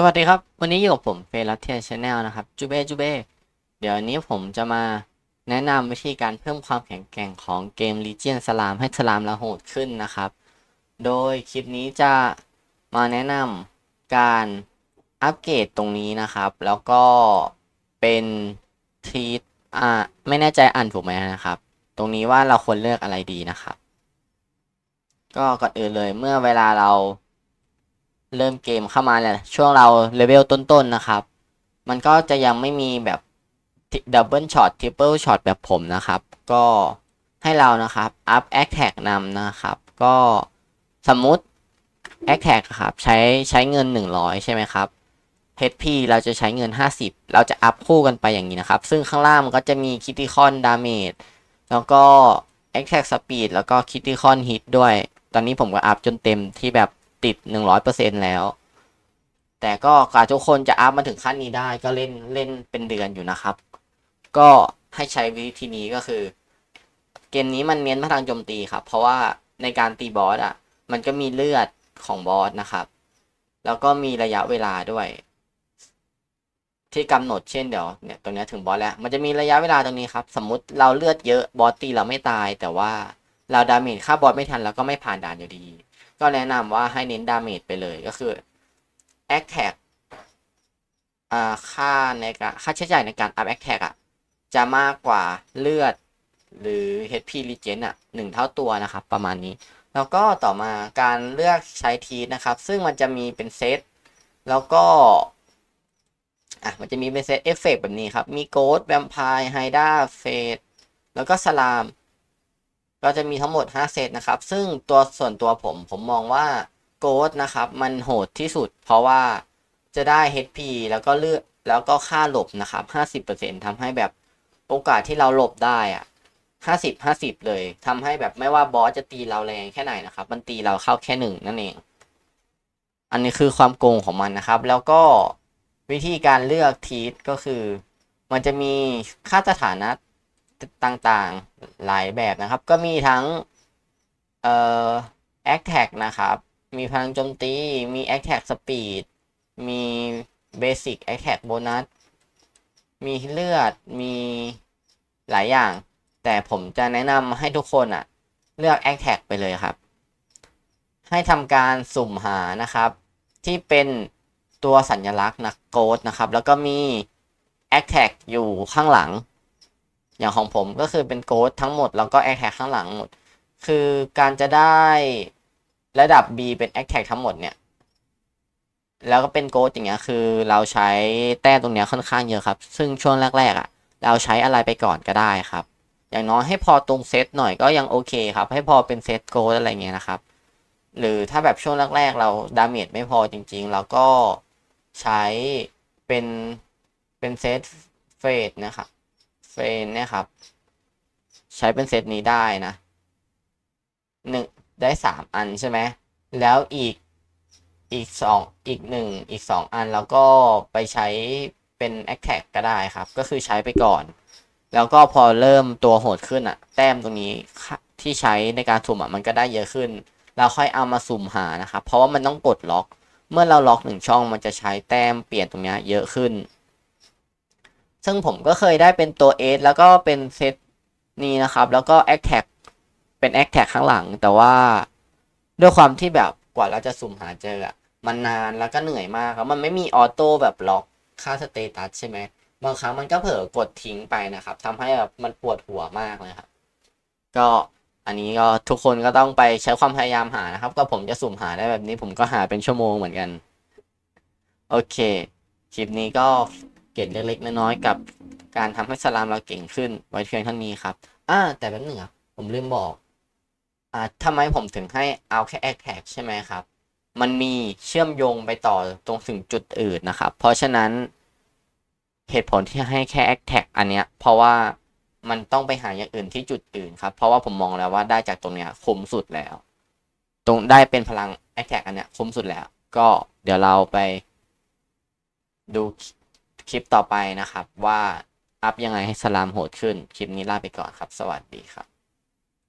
สวัสดีครับ วันนี้อยู่กับผมเฟรัตเทียชแนลนะครับจูเบ้จูเบ้เดี๋ยวนี้ผมจะมาแนะนำวิธีการเพิ่มความแข็งแกร่งของเกม Legion สลามให้สลามราโหดขึ้นนะครับ โดยคลิปนี้จะมาแนะนำการอัปเกรดตรงนี้นะครับ แล้วก็เป็นทีทอ่าไม่แน่ใจอ่านถูกไหมนะครับ ตรงนี้ว่าเราควรเลือกอะไรดีนะครับ ก็ก่อนอื่นเลยเมื่อเวลาเรา เริ่มเกมเข้ามาเนี่ยช่วงเราเลเวลต้นๆนะครับ มันก็จะยังไม่มีแบบดับเบิลช็อตทริปเปิลช็อตแบบผมนะครับ ก็ให้เรานะครับอัพแอคแท็กนำนะครับ ก็สมมุติแอคแท็กครับใช้ใช้เงิน 100 ใช่ไหมครับ HP เราจะใช้เงิน 50 เราจะอัพคู่กันไปอย่างนี้นะครับ ซึ่งข้างล่างมันก็จะมีคิติคอนดาเมจแล้วก็ Attack Speed แล้วก็คิติคอนฮิตด้วย ตอนนี้ผมก็อัพจนเต็มที่แบบ ติด 100%แล้ว แต่ก็กว่าทุกคนจะอัพมาถึงขั้นนี้ได้ก็เล่นเล่นเป็นเดือนอยู่นะครับ ก็ให้ใช้วิธีนี้ก็คือ เกมนี้มันเน้นพลังโจมตีครับ เพราะว่าในการตีบอสอะ มันก็มีเลือดของบอสนะครับ แล้วก็มีระยะเวลาด้วย ที่กำหนดเช่นเดี๋ยวเนี่ยตรงนี้ถึงบอสแล้ว มันจะมีระยะเวลาตรงนี้ครับ สมมุติเราเลือดเยอะบอสตีเราไม่ตาย แต่ว่าเราดาเมจฆ่าบอสไม่ทันแล้วก็ไม่ผ่านด่านอยู่ดี ก็แนะนำว่าให้เน้นดาเมจไปเลยก็คือแอคแท็กอ่าค่าในการค่าใช้จ่ายในการอัพแอคแท็กอะ จะมากกว่าเลือดหรือ HP regen อะหนึ่งเท่าตัวนะครับ ประมาณนี้ แล้วก็ต่อมาการเลือกใช้ทีนะครับ ซึ่งมันจะมีเป็นเซตแล้วก็อะมันจะมีเป็นเซตเอฟเฟกแบบนี้ครับ มีโกดแวมไพร์ไฮด้าเฟสแล้วก็สลาม ก็จะมีทั้งหมด 5 เซตนะครับ ซึ่งตัวส่วนตัวผมผมมองว่าโกดนะครับมันโหดที่สุด เพราะว่าจะได้ HP แล้วก็เลือกแล้วก็ค่าหลบนะครับ 50%ทำให้แบบโอกาสที่เราหลบได้อะ50 50 เลยทำให้แบบไม่ว่าบอสจะตีเราแรงแค่ไหนนะครับ มันตีเราเข้าแค่หนึ่งนั่นเอง อันนี้คือความโกงของมันนะครับ แล้วก็วิธีการเลือกทีทก็คือ มันจะมีค่าสถานะ ต่างๆหลายแบบนะครับ ก็มีทั้งเอ่อ a t t a c นะครับ มีพลังโจมตี มี a t t a c Speed มี Basic a t t a c Bonus มีเลือดมีหลายอย่าง แต่ผมจะแนะนำให้ทุกคนอะเลือก a t t a c ไปเลยครับ ให้ทำการสุ่มหานะครับ ที่เป็นตัวสัญลักษณ์นะโกดนะครับ แล้วก็มี a t t a c อยู่ข้างหลัง อย่างของผมก็คือเป็นโกดทั้งหมดแล้วก็แอคแท็กข้างหลังหมด คือการจะได้ระดับ B เป็นแอคแท็กทั้งหมดเนี่ย แล้วก็เป็นโกดอย่างเงี้ยคือเราใช้แต้ตรงเนี้ยค่อนข้างเยอะครับ ซึ่งช่วงแรกๆอะ่ะ เราใช้อะไรไปก่อนก็ได้ครับ อย่างน้อยให้พอตรงเซตหน่อยก็ยังโอเคครับ ให้พอเป็นเซตโกดอะไรเงี้ยนะครับ หรือถ้าแบบช่วงแรกๆ เราดาเมจไม่พอจริงๆเราก็ใช้เป็นเป็นเซตเฟสนะครับ เฟนเนี่ยครับ ใช้เป็นเซตนี้ได้นะหนึ่งได้สามอันใช่ไหมแล้วอีกอีกสองอีกหนึ่งอีกสองอันแล้วก็ไปใช้เป็น a อ t a c ก็ได้ครับ ก็คือใช้ไปก่อน แล้วก็พอเริ่มตัวโหดขึ้นอะแต้มตรงนี้ที่ใช้ในการสุ่มอะมันก็ได้เยอะขึ้น เราค่อยเอามาสุ่มหานะครับ เพราะว่ามันต้องกดล็อก เมื่อเราล็อกหนึ่งช่องมันจะใช้แต้มเปลี่ยนตรงนี้เยอะขึ้น ซึ่งผมก็เคยได้เป็นตัว S แล้วก็เป็นเซตนี้นะครับ แล้วก็ a c t a c เป็น a c t a c ข้างหลัง แต่ว่าด้วยความที่แบบกว่าเราจะสุ่มหาเจออะมันนานแล้วก็เหนื่อยมากครับ มันไม่มีออโต้แบบล็อกค่าสเตตัสใช่ไหม บางครั้งมันก็เผลอกดทิ้งไปนะครับทำให้แบบมันปวดหัวมากเลยครับ ก็อันนี้ก็ทุกคนก็ต้องไปใช้ความพยายามหานะครับ ก็ผมจะสุ่มหาได้แบบนี้ผมก็หาเป็นชั่วโมงเหมือนกัน โอเค คลิปนี้ก็ กร็ดเล็กๆน้อยๆกับการทำให้สลามเราเก่งขึ้นไว้เพียงเท่านี้ครับอ่าแต่แป๊บหนึ่งอะผมลืมบอกอ่าทำไมผมถึงให้เอาแค่แอคแท็กใช่ไหมครับ มันมีเชื่อมโยงไปต่อตรงถึงจุดอื่นนะครับ เพราะฉะนั้นเหตุผลที่ให้แค่แอคแท็กอันเนี้ยเพราะว่ามันต้องไปหาอย่างอื่นที่จุดอื่นครับ เพราะว่าผมมองแล้วว่าได้จากตรงเนี้ยคุ้มสุดแล้ว ตรงได้เป็นพลังแอคแท็กอันเนี้ยคุ้มสุดแล้ว ก็เดี๋ยวเราไปดู คลิปต่อไปนะครับว่าอัพยังไงให้สลามโหดขึ้น คลิปนี้ลาไปก่อนครับ สวัสดีครับ